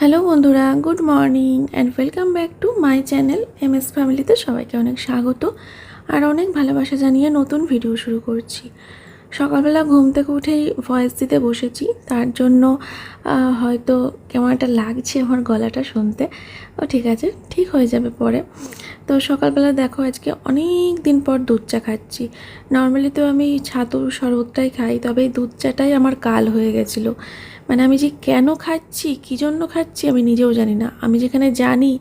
Hello বন্ধুরা, good morning and welcome back to my channel M S ফ্যামিলিতে সবাইকে অনেক স্বাগত আর অনেক ভালোবাসা জানিয়ে নতুন ভিডিও শুরু করছি। সকালবেলা ঘুম থেকে উঠেই ভয়েস দিতে বসেছি, তার জন্য হয়তো কেমন একটা লাগছে আমার গলাটা শুনতে, ও ঠিক আছে, ঠিক হয়ে যাবে পরে। তো সকালবেলা দেখো আজকে অনেক দিন পর দুধ চা খাচ্ছি। নর্মালি তো আমি ছাতুর শরবতটাই খাই, তবে এই দুধ চাটাই আমার কাল হয়ে গেছিল। মানে আমি যে কেন খাচ্ছি, কী জন্য খাচ্ছি আমি নিজেও জানি না। আমি যেখানে জানি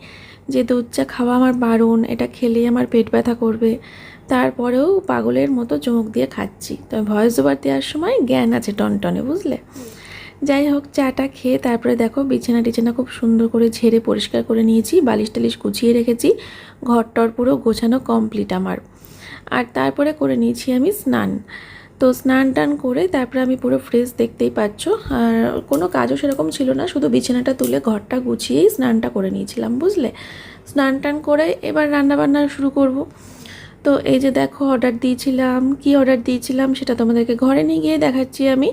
যে দুধ চা খাওয়া আমার বারণ, এটা খেলেই আমার পেট ব্যথা করবে। তারপরেও পাগলের মতো চোখ দিয়ে খাচ্ছি। তো ভয়েস ওভার দেওয়ার সময় জ্ঞান আছে টনটনে, বুঝলে? যাই হোক, চাটা খেয়ে তারপরে দেখো বিছানা টিছানা খুব সুন্দর করে ঝেড়ে পরিষ্কার করে নিয়েছি, বালিশ টালিশ গুছিয়ে রেখেছি, ঘরটর পুরো গোছানো কমপ্লিট আমার। আর তারপরে করে নিয়েছি আমি স্নান। তো স্নান টান করে তারপরে আমি পুরো ফ্রেশ দেখতেই পাচ্ছ। আর কোনো কাজও সেরকম ছিল না, শুধু বিছানাটা তুলে ঘরটা গুছিয়েই স্নানটা করে নিয়েছিলাম, বুঝলে? স্নান টান করে এবার রান্নাবান্না শুরু করব। তো এই যে দেখো অর্ডার দিয়েছিলাম, কি অর্ডার দিয়েছিলাম সেটা তোমাদেরকে ঘরে নিয়ে গিয়ে দেখাচ্ছি আমি।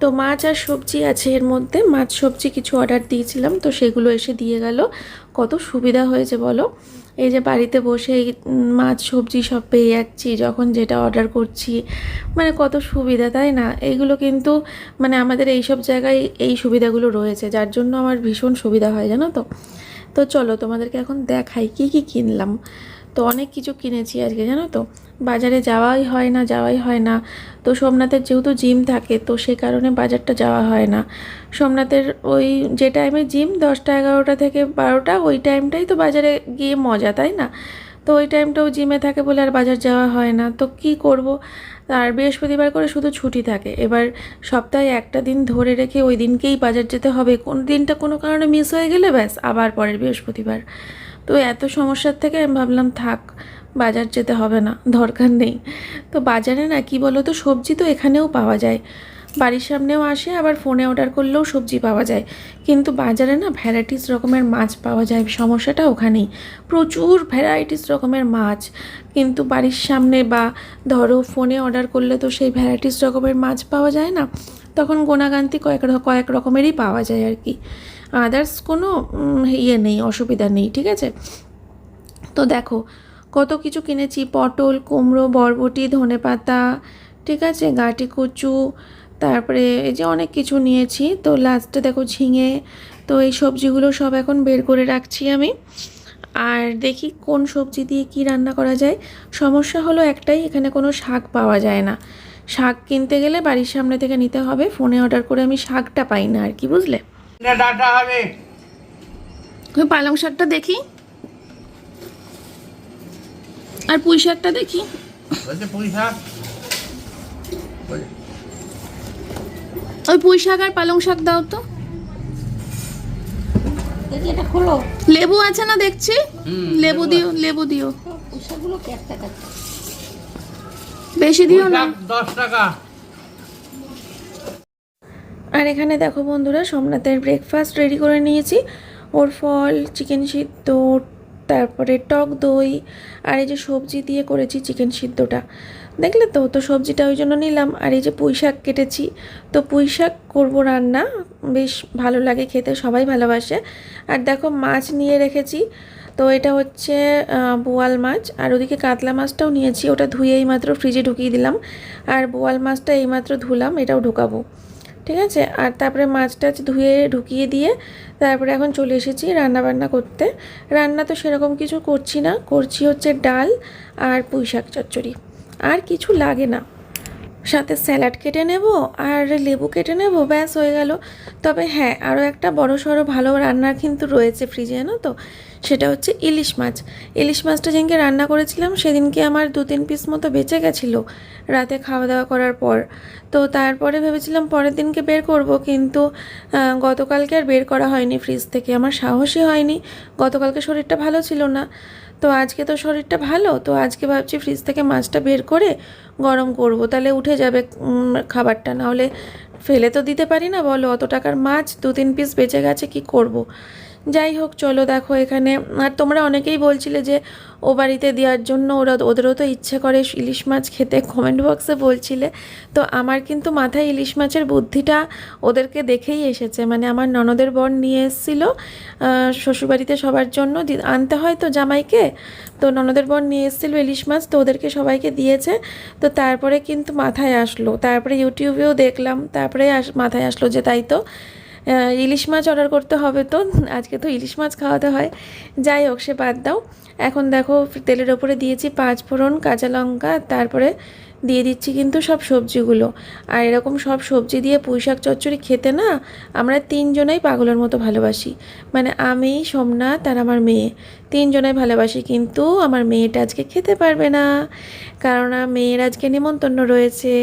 তো মাছ আর সবজি আছে এর মধ্যে, মাছ সবজি কিছু অর্ডার দিয়েছিলাম, তো সেগুলো এসে দিয়ে গেল। কত সুবিধা হয়েছে বলো? এই যে বাড়িতে বসে মাছ, সবজি সব পেয়ে যাচ্ছি, যখন যেটা অর্ডার করছি। মানে কত সুবিধা, তাই না? এইগুলো কিন্তু মানে আমাদের এই সব জায়গায় এই সুবিধাগুলো রয়েছে, যার জন্য আমার ভীষণ সুবিধা হয়, জানো তো? তো চলো তোমাদেরকে এখন দেখাই কি কি কিনলাম। তো অনেক কিছু কিনেছি আজকে, জানো তো। বাজারে যাওয়াই হয় না, যাওয়াই হয় না। তো সোমনাথের যেহেতু জিম থাকে, তো সে কারণে বাজারটা যাওয়া হয় না। সোমনাথের ওই যে টাইমে জিম, দশটা, এগারোটা থেকে বারোটা, ওই টাইমটাই তো বাজারে গিয়ে মজা, তাই না? তো ওই টাইমটাও জিমে থাকে বলে আর বাজার যাওয়া হয় না। তো কি করব? আর বৃহস্পতিবার করে শুধু ছুটি থাকে। এবার সপ্তাহে একটা দিন ধরে রেখে ওই দিনকেই বাজার যেতে হবে। কোন দিনটা কোনো কারণে মিস হয়ে গেলে ব্যাস, আবার পরের বৃহস্পতিবার। তো এত সমস্যার থেকে আমি ভাবলাম, থাক, বাজার যেতে হবে না, দরকার নেই। তো বাজারে না, কি বলো তো সবজি তো এখানেও পাওয়া যায়। বাড়ির সামনেও আসে, আবার ফোনে অর্ডার করলেও সবজি পাওয়া যায়। কিন্তু বাজারে না ভ্যারাইটিস রকমের মাছ পাওয়া যায়, সমস্যাটা ওখানেই। প্রচুর ভ্যারাইটিস রকমের মাছ। কিন্তু বাড়ির সামনে বা ধরো ফোনে অর্ডার করলে তো সেই ভ্যারাইটিস রকমের মাছ পাওয়া যায় না। তখন গোনাগান্তি কয়েক কয়েক রকমেরই পাওয়া যায় আর কি। আদার্স কোনো ইয়ে নেই, অসুবিধা নেই, ঠিক আছে? তো দেখো, কত কিছু কিনেছি, পটল, কুমড়ো, বরবটি ধনেপাতা ঠিক আছে? গাঁটি কচু, তারপরে এই যে অনেক কিছু নিয়েছি। তো লাস্টে দেখো ঝিঙে, তো এই সবজিগুলো সব এখন বের করে রাখছি আমি। আর দেখি কোন সবজি দিয়ে কি রান্না করা যায়। সমস্যা হলো একটাই, এখানে কোনো শাক পাওয়া যায় না। শাক কিনতে গেলে বাড়ির সামনে থেকে নিতে হবে, ফোনে অর্ডার করে আমি শাকটা পাই না আর কি, বুঝলে? ডাটা হবে ওই পালং শাকটা দেখি? আর পুঁই শাকটা দেখি? পুঁই শাক। ওই পুঁই শাক আর পালং শাক দাও তো। এটা খোলো। লেবু আছে না দেখছি? লেবু দিও লেবু দিও। পোশাকগুলো বেশি দিও না। দশ টাকা। আর এখানে দেখো বন্ধুরা, সোমনাথের ব্রেকফাস্ট রেডি করে নিয়েছি। ওর ফল চিকেন সিদ্ধ, তারপরে টক দই, আর এই যে সবজি দিয়ে করেছি চিকেন সিদ্ধটা। দেখলে তো তো সবজিটা ওই জন্য নিলাম। আর এই যে পুঁই শাক কেটেছি। তো পুঁই শাক করব রান্না, বেশ ভালো লাগে খেতে, সবাই ভালোবাসে। আর দেখো মাছ নিয়ে রেখেছি। তো এটা হচ্ছে বোয়াল মাছ। আর ওদিকে কাতলা মাছটাও নিয়েছি। ওটা ধুয়ে এইমাত্র ফ্রিজে ঢুকিয়ে দিলাম। আর বোয়াল মাছটা এইমাত্র ধুলাম, এটাও ঢুকাবো। ঠিক আছে? আর তারপরে মাছ টাছ ধুয়ে ঢুকিয়ে দিয়ে তারপরে এখন চলে এসেছি রান্না বান্না করতে। রান্না তো সেরকম কিছু করছি না। করছি হচ্ছে ডাল আর পুঁই শাক চচ্চড়ি। আর কিছু লাগে না। সাথে স্যালাড কেটে নেব আর লেবু কেটে নেব, ব্যাস হয়ে গেল। তবে হ্যাঁ আরও একটা বড় সড়ো ভালো রান্না কিন্তু রয়েছে ফ্রিজে, জানো তো? সেটা হচ্ছে ইলিশ মাছ। ইলিশ মাছটা যেদিনকে রান্না করেছিলাম, সেদিনকে আমার দু তিন পিস মতো বেঁচে গেছিল রাতে খাওয়া দাওয়া করার পর। তো তারপরে ভেবেছিলাম পরের দিনকে বের করব, কিন্তু গতকালকে আর বের করা হয়নি ফ্রিজ থেকে। আমার সাহসই হয়নি। গতকালকে শরীরটা ভালো ছিল না। তো আজকে তো শরীরটা ভালো, তো আজকে ভাবছি ফ্রিজ থেকে মাছটা বের করে গরম করব। তাহলে উঠে যাবে খাবারটা। নাহলে ফেলে তো দিতে পারি না, বলো। অত টাকার মাছ দু তিন পিস বেঁচে গেছে, কি করব। যাই হোক, চলো দেখো এখানে। আর তোমরা অনেকেই বলছিলে যে, ও বাড়িতে দেওয়ার জন্য ওরা, ওদেরও তো ইচ্ছে করে ইলিশ মাছ খেতে। কমেন্ট বক্সে বলছিলে। তো আমার কিন্তু মাথায় ইলিশ মাছের বুদ্ধিটা ওদেরকে দেখেই এসেছে। মানে আমার ননদের বর নিয়ে এসেছিল শ্বশুরবাড়িতে সবার জন্য। আনতে হয় তো জামাইকে। তো ননদের বর নিয়ে এসেছিল ইলিশ মাছ, তো ওদেরকে সবাইকে দিয়েছে। তো তারপরে কিন্তু মাথায় আসলো। তারপরে ইউটিউবেও দেখলাম, তারপরে আস, মাথায় আসলো যে তাই তো। ইলিশ মাছ অর্ডার করতে হবে তো। আজকে তো ইলিশ মাছ খাওয়াতে হয়। যাই হোক, সে বাদ দাও। এখন দেখো, তেলের ওপরে দিয়েছি পাঁচ ফোড়ন কাঁচা লঙ্কা, তারপরে দিয়ে দিচ্ছি কিন্তু সব সবজিগুলো। আর এরকম সব সবজি দিয়ে পুঁই শাক চচ্চড়ি খেতে না, আমরা তিনজনেই পাগলের মতো ভালোবাসি। মানে আমি, সোমনাথ আর আমার মেয়ে। তিনজনেই ভালোবাসি, কিন্তু আমার মেয়েটা আজকে খেতে পারবে না। কারণ মেয়ের আজকে নিমন্ত্রণ রয়েছে।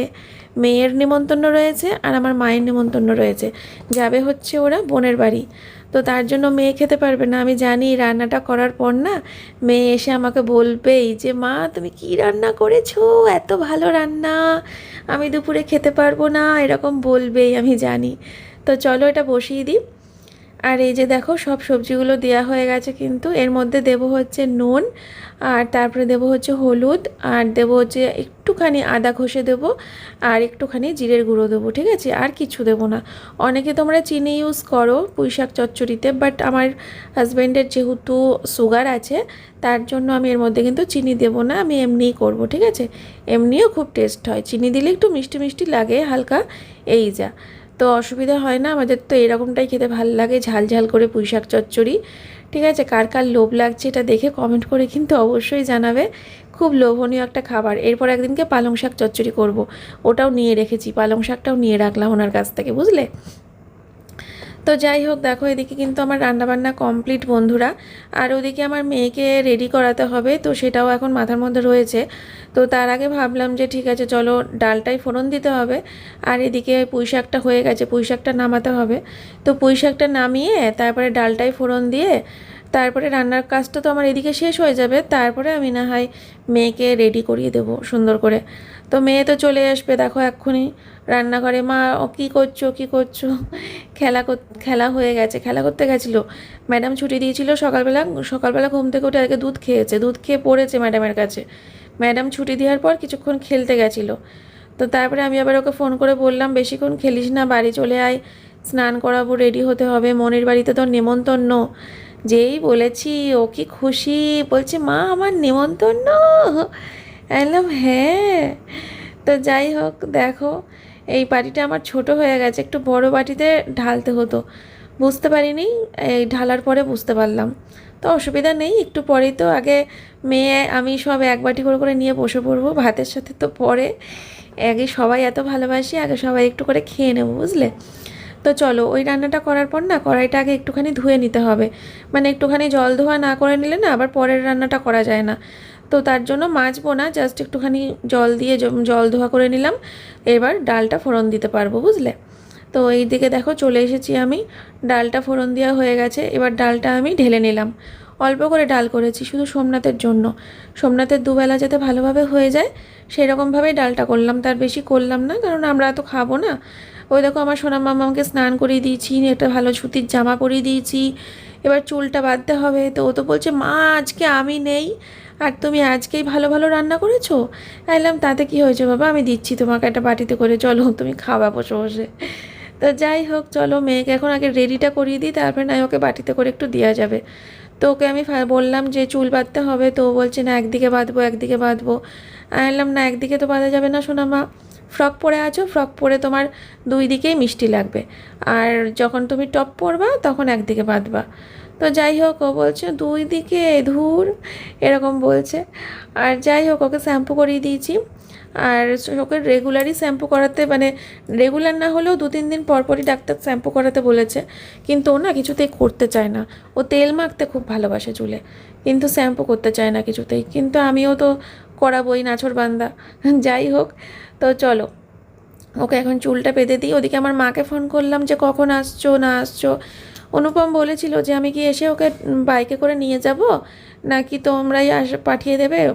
মেয়ের নিমন্ত্রণ রয়েছে আর আমার মায়ের নিমন্ত্রণ রয়েছে। যাবে হচ্ছে ওরা বোনের বাড়ি। তো তার জন্য মেয়ে খেতে পারবে না। আমি জানি রান্নাটা করার পর না মেয়ে এসে আমাকে বলবেই যে, মা, তুমি কি রান্না করেছ? এত ভালো রান্না। আমি দুপুরে খেতে পারব না। এরকম বলবেই, আমি জানি। তো চলো এটা বসিয়ে দিই। আর এই যে দেখো, সব সবজিগুলো দেওয়া হয়ে গেছে কিন্তু। এর মধ্যে দেব হচ্ছে নুন, আর তারপরে দেব হচ্ছে হলুদ, আর দেব হচ্ছে একটুখানি আদা ঘষে দেবো, আর একটুখানি জিরের গুঁড়ো দেবো, ঠিক আছে? আর কিছু দেবো না। অনেকে তোমরা চিনি ইউজ করো পুঁই শাক চচ্চড়িতে বাট আমার হাজব্যান্ডের যেহেতু সুগার আছে, তার জন্য আমি এর মধ্যে কিন্তু চিনি দেবো না, আমি এমনিই করব, ঠিক আছে? এমনিও খুব টেস্ট হয়। চিনি দিলে একটু মিষ্টি মিষ্টি লাগে, হালকা, এই যা। তো অসুবিধা হয় না। আমাদের তো এরকমটাই খেতে ভালো লাগে, ঝাল ঝাল করে পুঁই শাক চচ্চড়ি। ঠিক আছে, কার কার লোভ লাগছে এটা দেখে কমেন্ট করে কিন্তু অবশ্যই জানাবে। খুব লোভনীয় একটা খাবার। এরপর একদিনকে পালং শাক চচ্চড়ি করব। ওটাও নিয়ে রেখেছি। পালং শাকটাও নিয়ে রাখলাম ওনার কাছ থেকে, বুঝলে? তো যাই হোক, দেখো এদিকে কিন্তু আমার রান্নাবান্না কমপ্লিট বন্ধুরা। আর ওদিকে আমার মেয়েকে রেডি করাতে হবে, তো সেটাও এখন মাথার মধ্যে রয়েছে। তো তার আগে ভাবলাম যে ঠিক আছে, চলো ডালটাই ফোড়ন দিতে হবে। আর এদিকে পুঁই শাকটা হয়ে গেছে, পুঁই শাকটা নামাতে হবে। তো পুঁই শাকটা নামিয়ে তারপরে ডালটাই ফোড়ন দিয়ে তারপরে রান্নার কাজটা তো আমার এদিকে শেষ হয়ে যাবে, তারপরে আমি না হয় মেয়েকে রেডি করিয়ে দেব সুন্দর করে। তো মেয়ে তো চলে আসবে, দেখো এক্ষুনি রান্নাঘরে, মা, ও কী করছ কী করছ? খেলা খেলা হয়ে গেছে, খেলা করতে গেছিল। ম্যাডাম ছুটি দিয়েছিল সকালবেলা সকালবেলা ঘুম থেকে উঠে আগে দুধ খেয়েছে, দুধ খেয়ে পড়েছে ম্যাডামের কাছে। ম্যাডাম ছুটি দেওয়ার পর কিছুক্ষণ খেলতে গেছিল। তো তারপরে আমি আবার ওকে ফোন করে বললাম, বেশিক্ষণ খেলিস না, বাড়ি চলে আয়, স্নান করাবো রেডি হতে হবে, মনের বাড়িতে তোর নেমন্তন্ন। যেই বলেছি, ও কি খুশি? বলছে, মা, আমার নেমন্তন্ন বললাম হ্যাঁ। তো যাই হোক, দেখো, এই বাটিটা আমার ছোট হয়ে গেছে, একটু বড় বাটিতে ঢালতে হতো। বুঝতে পারিনি, এই ঢালার পরে বুঝতে পারলাম। তো অসুবিধা নেই, একটু পরেই তো আগে মেয়ে, আমি সব এক বাটি করে করে নিয়ে বসে পড়ব, ভাতের সাথে তো পরে। আগে সবাই এত ভালোবাসি, আগে সবাই একটু করে খেয়ে নেব, বুঝলে? তো চলো, ওই রান্নাটা করার পর না কড়াইটা আগে একটুখানি ধুয়ে নিতে হবে। মানে একটুখানি জল ধোয়া না করে নিলে না আবার পরের রান্নাটা করা যায় না। তো তার জন্য মাজবো না জাস্ট একটুখানি জল দিয়ে জল ধোয়া করে নিলাম। এবার ডালটা ফোড়ন দিতে পারব, বুঝলে? তো এই দিকে দেখো চলে এসেছি আমি। ডালটা ফোড়ন দেওয়া হয়ে গেছে, এবার ডালটা আমি ঢেলে নিলাম। অল্প করে ডাল করেছি শুধু সোমনাথের জন্য। সোমনাথের দুবেলা যাতে ভালোভাবে হয়ে যায়, সেরকমভাবেই ডালটা করলাম। তার বেশি করলাম না, কারণ আমরা তো খাব না। ওই দেখো আমার সোনা আমাকে স্নান করিয়ে দিয়েছি, একটা ভালো সুতির জামা পরিয়ে দিয়েছি। এবার চুলটা বাঁধতে হবে, তো ও তো বলছে, মা, আজকে আমি নেই। আর তুমি আজকেই ভালো ভালো রান্না করেছ? এলাম তাতে কি হয়েছে বাবা? আমি দিচ্ছি তোমাকে একটা বাটিতে করে, চলো তুমি খাওয়া বসে বসে। তো যাই হোক, চলো মেয়েকে এখন আগে রেডিটা করিয়ে দিই, তারপরে না ওকে বাটিতে করে একটু দেওয়া যাবে। তো ওকে আমি বললাম যে, চুল বাঁধতে হবে। তো বলছে, না, একদিকে বাঁধবো একদিকে বাঁধবো। আমি বললাম, না, একদিকে তো বাঁধা যাবে না শোনা মা। ফ্রক পরে আছো, ফ্রক পরে তোমার দুই দিকেই মিষ্টি লাগবে। আর যখন তুমি টপ পরবা, তখন একদিকে বাঁধবা। তো যাই হোক, ও বলছে, দুই দিকে, ধুর, এরকম বলছে। আর যাই হোক, ওকে শ্যাম্পু করিয়ে দিয়েছি। আর ওকে রেগুলারই শ্যাম্পু করাতে মানে রেগুলার না হলেও দু তিন দিন পর পরই ডাক্তার শ্যাম্পু করাতে বলেছে। কিন্তু ও না কিছুতেই করতে চায় না। ও তেল মাখতে খুব ভালোবাসে চুলে। কিন্তু শ্যাম্পু করতে চায় না কিছুতেই। কিন্তু আমিও তো করাবোই নাছর বান্দা যাই হোক তো চলো। ওকে এখন চুলটা বেঁধে দিই। ওদিকে আমার মাকে ফোন করলাম যে, কখন আসছো, না আসছো? অনুপম বলেছিল যে, আমি কি এসে ওকে বাইকে করে নিয়ে যাব? নাকি তোমরাই আস, পাঠিয়ে দেবে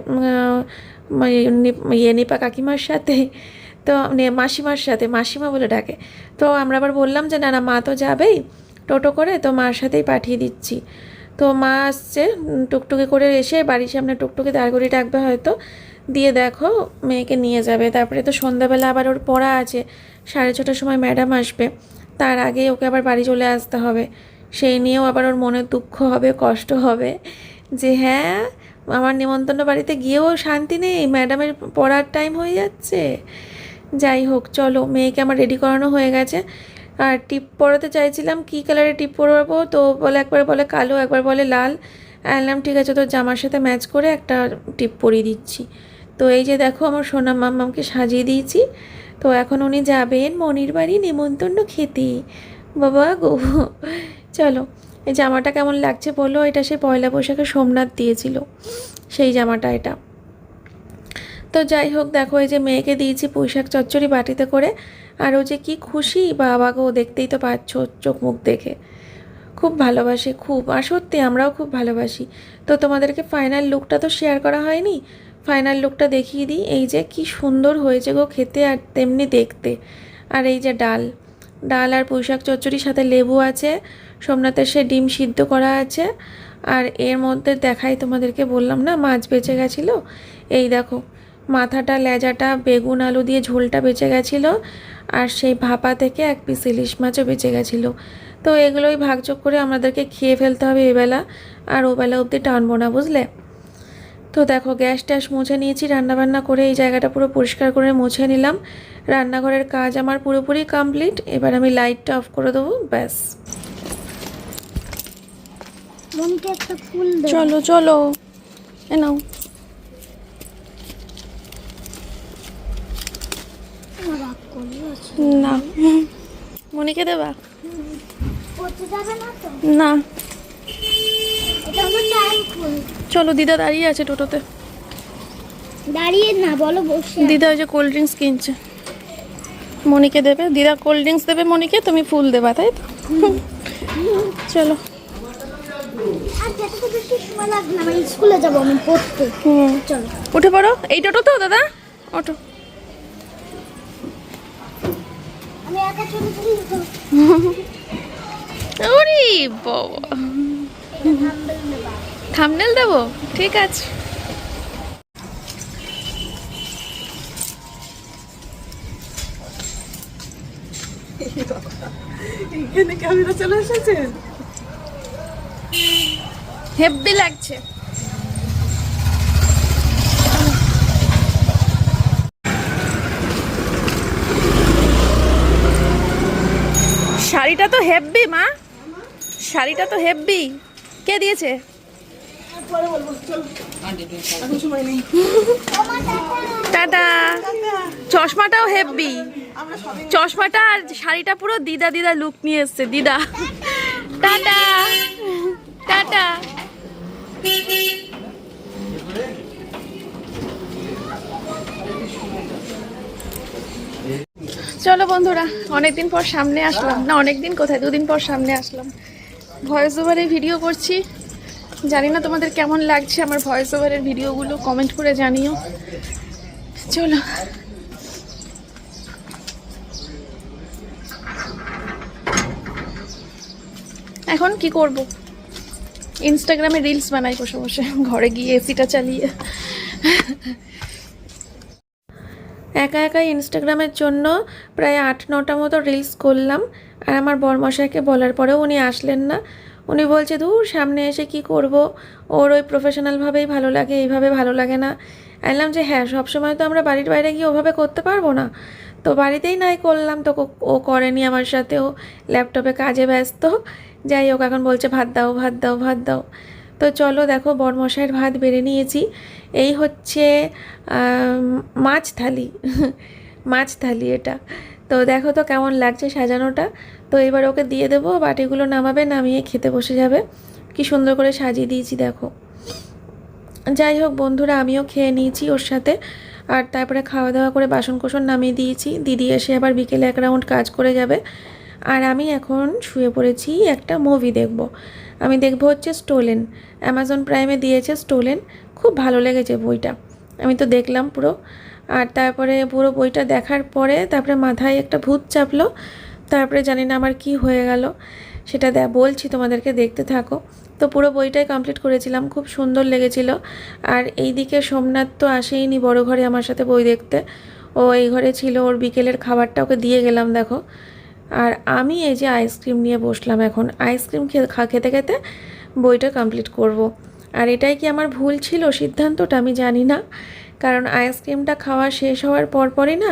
নি- ইয়ে নিপা কাকিমার সাথে? তো মাসিমার সাথে, মাসিমা বলে ডাকে। তো আমরা আবার বললাম যে, না না, মা তো যাবেই। টোটো করে তো মার সাথেই পাঠিয়ে দিচ্ছি। তো মা আসছে টুকটুকি করে এসে বাড়ির সামনে টুকটুকি দাঁড় করিয়ে ডাকবে হয়তো। দিয়ে দেখো, মেয়েকে নিয়ে যাবে। তারপরে তো সন্ধ্যাবেলা আবার ওর পড়া আছে, সাড়ে ছটার সময় ম্যাডাম আসবে। তার আগে ওকে আবার বাড়ি চলে আসতে হবে। সেই নিয়েও আবার ওর মনে দুঃখ হবে, কষ্ট হবে যে হ্যাঁ আমার নিমন্ত্রণ বাড়িতে গিয়েও শান্তি নেই, ম্যাডামের পড়ার টাইম হয়ে যাচ্ছে। যাই হোক, চলো, মেয়েকে আমার রেডি করানো হয়ে গেছে। আর টিপ পরাতে চাইছিলাম কী কালারের টিপ পরাবো? তো বলে একবার বলে কালো, একবার বলে লাল। আনলাম ঠিক আছে, তোর জামার সাথে ম্যাচ করে একটা টিপ পরিয়ে দিচ্ছি। তো এই যে দেখো আমার সোনা মাম্মামকে সাজিয়ে দিয়েছি। তো এখন উনি যাবেন মনির বাড়ি নেমন্তন্ন খেতে। বাবা গো, চলো। এই জামাটা কেমন লাগছে বলো? এটা সে পয়লা বৈশাখে সোমনাথ দিয়েছিল, সেই জামাটা এটা। তো যাই হোক, দেখো এই যে মেয়েকে দিয়েছি পুঁইশাক চচ্চড়ি বাটিতে করে। আর ও যে কি খুশি, বাবা গো, দেখতেই তো পাচ্ছ চোখ মুখ দেখে। খুব ভালোবাসে, খুব। আর সত্যি আমরাও খুব ভালোবাসি। তো তোমাদেরকে ফাইনাল লুকটা তো শেয়ার করা হয়নি? ফাইনাল লুকটা দেখিয়ে দিই। এই যে কি সুন্দর হয়েছে গো খেতে আর তেমনি দেখতে। আর এই যে ডাল। ডাল আর পুঁইশাক চচ্চড়ির সাথে লেবু আছে, সোমনাথের সে ডিম সিদ্ধ করা আছে। আর এর মধ্যে দেখাই তোমাদেরকে বললাম না, মাছ বেঁচে গেছিল? এই দেখো, মাথাটা, লেজাটা, বেগুন, আলু দিয়ে ঝোলটা বেঁচে গেছিল। আর সেই ভাপা থেকে এক পিস ইলিশ মাছও বেঁচে গেছিল। তো এগুলোই ভাগযোগ করে আমাদেরকে খেয়ে ফেলতে হবে এবেলা। আর ওবেলা অবধি টানবো না, বুঝলে? তো দেখো গ্যাস ট্যাস মুছে নিয়েছি রান্নাবান্না করে এই জায়গাটা পুরো পরিষ্কার করে মুছে নিলাম। রান্নাঘরের কাজ আমার পুরোপুরি কমপ্লিট এবার আমি লাইটটা অফ করে দেবো ব্যাস। ফুল চলো চলো। এ নাও। আছে না। মনিকে দেবা? না। চলো দিদা দাঁড়িয়ে আছে টোটোতে। দাঁড়িয়ে না বলো বসে দিদা ওই যে কোল্ড ড্রিঙ্কস কিনছে। মনিকে দেবে। দিদা কোল্ড ড্রিঙ্কস দেবে মনিকে তুমি ফুল দেবা তাই তো? চলো। আর যেতে তো বেশি সময় লাগবে না আমি স্কুলে যাব আমি পড়তে। হুম। চলো। উঠে পড়ো। এই টোটো তো দাদা? অটো আমি একা চলে চলে ওরে বাবা। থামনেল দেবো? ঠিক আছে। এখানে ক্যামেরা চলে এসেছে? হেব্বি লাগছে। শাড়িটা তো হেব্বি মা। শাড়িটা তো হেব্বি কে দিয়েছে? এখন সময় নেই। টাটা। চশমাটাও হেভি। চশমাটা আর শাড়িটা পুরো দিদা দিদা লুক নিয়ে এসছে দিদা। টাটা। টাটা। চলো বন্ধুরা অনেকদিন পর সামনে আসলাম। না অনেকদিন কোথায়? দুদিন পর সামনে আসলাম। ভয়েস ওভারে ভিডিও করছি। জানি না তোমাদের কেমন লাগছে আমার ভয়েস ওভারের ভিডিওগুলো কমেন্ট করে জানিও। চলো। এখন কি করব? ইনস্টাগ্রামে রিলস বানাই বসে বসে, ঘরে গিয়ে এসিটা চালিয়ে। একা একা ইনস্টাগ্রামের জন্য প্রায় আট নটা মতো রিলস করলাম। আর আমার বরমশাইকে বলার পরেও উনি আসলেন না। উনি বলছে, দূর, সামনে এসে কি করব? ওর ওই প্রফেশনালভাবেই ভালো লাগে, এইভাবে ভালো লাগে না। বললাম যে হ্যাঁ সবসময় তো আমরা বাড়ির বাইরে গিয়ে ওভাবে করতে পারব না। তো বাড়িতেই নাই করলাম, তো ও করেনি আমার সাথে, ও ল্যাপটপে কাজে ব্যস্ত। যাই হোক, এখন বলছে, ভাত দাও ভাত দাও ভাত দাও। তো চলো দেখো, বরমশাইয়ের ভাত বেড়ে নিয়েছি। এই হচ্ছে মাছ থালি মাছ থালি এটা। তো দেখো তো কেমন লাগছে সাজানোটা। তো এবার ওকে দিয়ে দেবো, বাটিগুলো নামাবে, নামিয়ে খেতে বসে যাবে। কি সুন্দর করে সাজিয়ে দিয়েছি দেখো। যাই হোক বন্ধুরা, আমিও খেয়ে নিয়েছি ওর সাথে। আর তারপরে খাওয়া দাওয়া করে বাসন কোসন নামিয়ে দিয়েছি। দিদি এসে আবার বিকেলে এক রাউন্ড কাজ করে যাবে। আর আমি এখন শুয়ে পড়েছি একটা মুভি দেখব। আমি দেখব হচ্ছে স্টোলেন অ্যামাজন প্রাইমে দিয়েছে স্টোলেন খুব ভালো লেগেছে বইটা। আমি তো দেখলাম পুরো। আর তারপরে পুরো বইটা দেখার পরে তারপরে মাথায় একটা ভূত চাপলো। তারপরে জানি না আমার কি হয়ে গেল। সেটা বলছি তোমাদেরকে দেখতে থাকো। তো পুরো বইটাই কমপ্লিট করেছিলাম, খুব সুন্দর লেগেছিল। আর এইদিকে সোমনাথ তো আসেইনি বড় ঘরে আমার সাথে বই দেখতে। ও এই ঘরে ছিল, ওর বিকেলের খাবারটা ওকে দিয়ে গেলাম, দেখো। আর আমি এই যে আইসক্রিম নিয়ে বসলাম এখন আইসক্রিম খেতে খেতে বইটা কমপ্লিট করব। আর এটাই কি আমার ভুল ছিল সিদ্ধান্তটা আমি জানি না। কারণ আইসক্রিমটা খাওয়া শেষ হওয়ার পরপরই না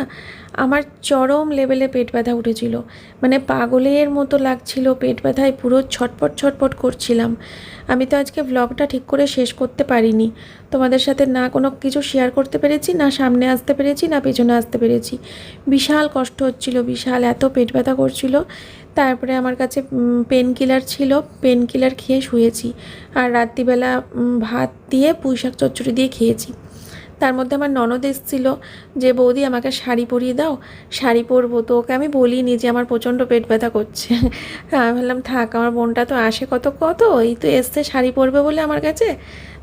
আমার চরম লেভেলে পেট ব্যথা উঠেছিল। মানে পাগলের মতো লাগছিল, পেট ব্যথায় পুরো ছটপট ছটপট করছিলাম। আমি তো আজকে ব্লগটা ঠিক করে শেষ করতে পারিনি। তোমাদের সাথে না কোনো কিছু শেয়ার করতে পেরেছি, না সামনে আসতে পেরেছি, না পেছনে আসতে পেরেছি। বিশাল কষ্ট হচ্ছিল, বিশাল এত পেট ব্যথা করছিল। তারপরে আমার কাছে পেন কিলার ছিল পেন কিলার খেয়ে শুয়েছি। আর রাত্রিবেলা ভাত দিয়ে পুঁই শাক চচ্চড়ি দিয়ে খেয়েছি। তার মধ্যে আমার ননদ এসেছিল যে, বৌদি, আমাকে শাড়ি পরিয়ে দাও, শাড়ি পরবো তো, ওকে আমি বলিনি যে আমার প্রচণ্ড পেট ব্যথা করছে। আমি ভাবলাম, থাক, আমার বোনটা তো আসে কত কত, এই তো এসছে শাড়ি পরবে বলে আমার কাছে,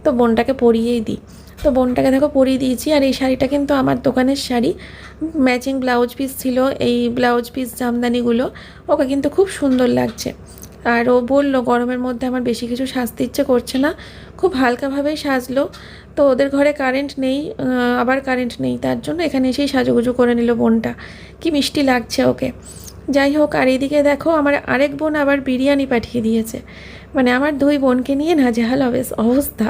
তো বোনটাকে পরিয়েই দিই। তো বোনটাকে দেখো পরিয়ে দিয়েছি, আর এই শাড়িটা কিন্তু আমার দোকানের শাড়ি। ম্যাচিং ব্লাউজ পিস ছিল, এই ব্লাউজ পিস জামদানিগুলো, ওকে কিন্তু খুব সুন্দর লাগছে। আর ও বলল, গরমের মধ্যে আমার বেশি কিছু সাজতে ইচ্ছে করছে না। খুব হালকাভাবেই সাজলো। তো ওদের ঘরে কারেন্ট নেই আবার কারেন্ট নেই, তার জন্য এখানে এসেই সাজুগুজু করে নিল বোনটা। কি মিষ্টি লাগছে ওকে। যাই হোক, আর এইদিকে দেখো, আমার আরেক বোন আবার বিরিয়ানি পাঠিয়ে দিয়েছে। মানে আমার দুই বোনকে নিয়ে নাজেহাল অবেস- অবস্থা।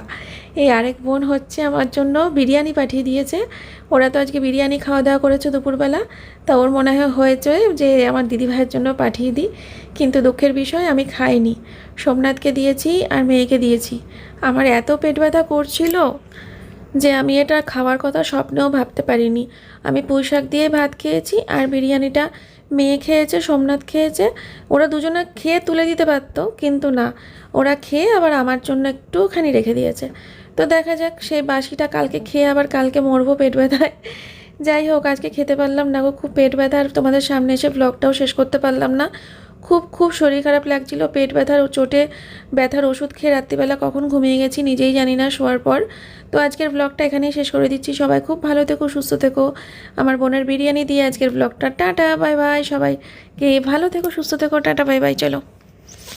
এই আরেক বোন হচ্ছে আমার জন্য বিরিয়ানি পাঠিয়ে দিয়েছে। ওরা তো আজকে বিরিয়ানি খাওয়া দাওয়া করেছে দুপুরবেলা। তা ওর মনে হয় হয়েছে যে আমার দিদিভাইয়ের জন্য পাঠিয়ে দিই। কিন্তু দুঃখের বিষয়, আমি খাইনি। সোমনাথকে দিয়েছি আর মেয়েকে দিয়েছি। আমার এত পেট ব্যথা করছিল যে আমি এটা খাওয়ার কথা স্বপ্নেও ভাবতে পারিনি। আমি পুঁই শাক দিয়ে ভাত খেয়েছি আর বিরিয়ানিটা মেয়ে খেয়েছে, সোমনাথ খেয়েছে, ওরা দুজনে খেয়ে তুলে দিতে পারতো, কিন্তু না। ওরা খেয়ে আবার আমার জন্য একটুখানি রেখে দিয়েছে। তো দেখা যাক, সেই বাসিটা কালকে খেয়ে আবার কালকে মরবো পেট ব্যথায়। যাই হোক, আজকে খেতে পারলাম না গো, খুব পেট ব্যথা আর তোমাদের সামনে এসে ব্লগটাও শেষ করতে পারলাম না। খুব খুব শরীর খারাপ লাগছিল, পেট ব্যথার চোটে ব্যথার ওষুধ খেয়ে রাত্রিবেলা কখন ঘুমিয়ে গেছি নিজেই জানি না শোয়ার পর। তো আজকের ব্লগটা এখানেই শেষ করে দিচ্ছি। সবাই খুব ভালো থেকো, সুস্থ থেকো। আমার বোনের বিরিয়ানি দিয়ে আজকের ব্লগটা টাটা, বাই বাই। সবাই কে ভালো থেকো, সুস্থ থেকো। Tata, bye bye. চলো।